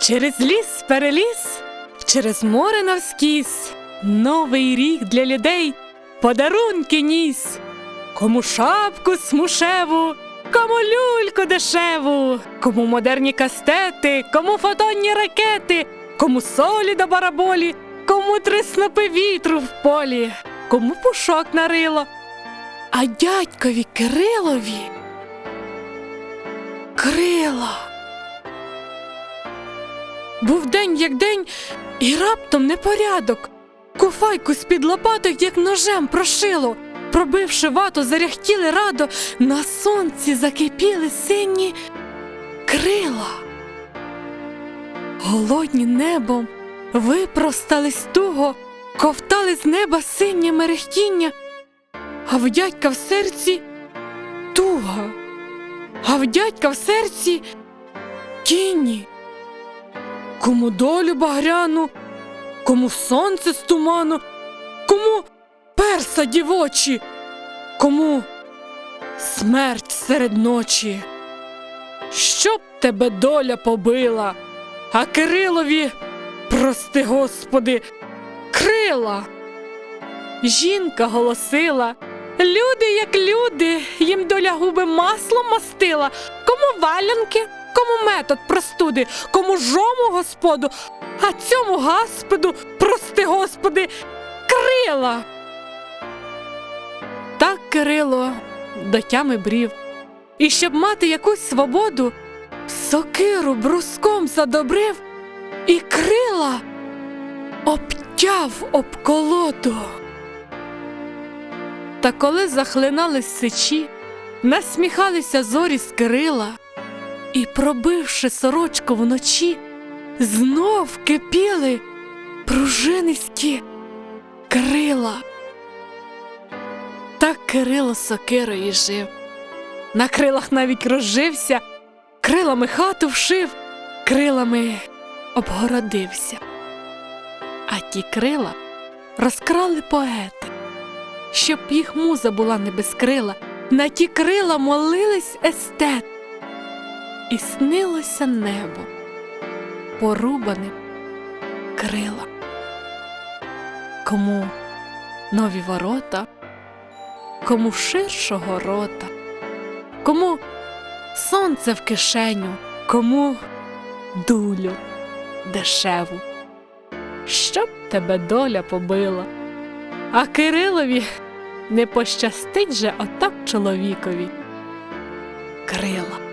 Через ліс переліз, через море навскіз, новий рік для людей подарунки ніс. Кому шапку смушеву, кому люльку дешеву, кому модерні кастети, кому фотонні ракети, кому солі до бараболі, кому три снопи вітру в полі, кому пушок на рило. А дядькові Кирилові крила. Був день як день, і раптом непорядок. Куфайку з-під лопаток, як ножем прошило. Пробивши вату, заряхтіли радо, на сонці закипіли сині крила. Голодні небом випростались туго, ковтали з неба синє мерехтіння, а в дядька в серці туга, а в дядька в серці тіні. Кому долю багряну, кому сонце з туману, кому перса дівочі, кому смерть серед ночі. Щоб тебе доля побила, а Кирилові, прости господи, крила. Жінка голосила. Люди, як люди, губи маслом мастила, кому валянки, кому метод простуди, кому жому господу, а цьому гасподу, прости господи, крила. Так Кирило до тями брів, і щоб мати якусь свободу, сокиру бруском задобрив і крила обтяв об колоду. Та коли захлинались сичі, насміхалися зорі з Кирила, і, пробивши сорочку вночі, знов кипіли пружинисті крила. Так Кирило сокирою жив, на крилах навіть розжився, крилами хату вшив, крилами обгородився. А ті крила розкрали поети щоб їх муза була не без крила, на ті крила молились естет, і снилося небо, порубаним крила. Кому нові ворота, кому ширшого рота, кому сонце в кишеню, кому дулю дешеву, щоб тебе доля побила. А Кирилові не пощастить же отак чоловікові. Крила.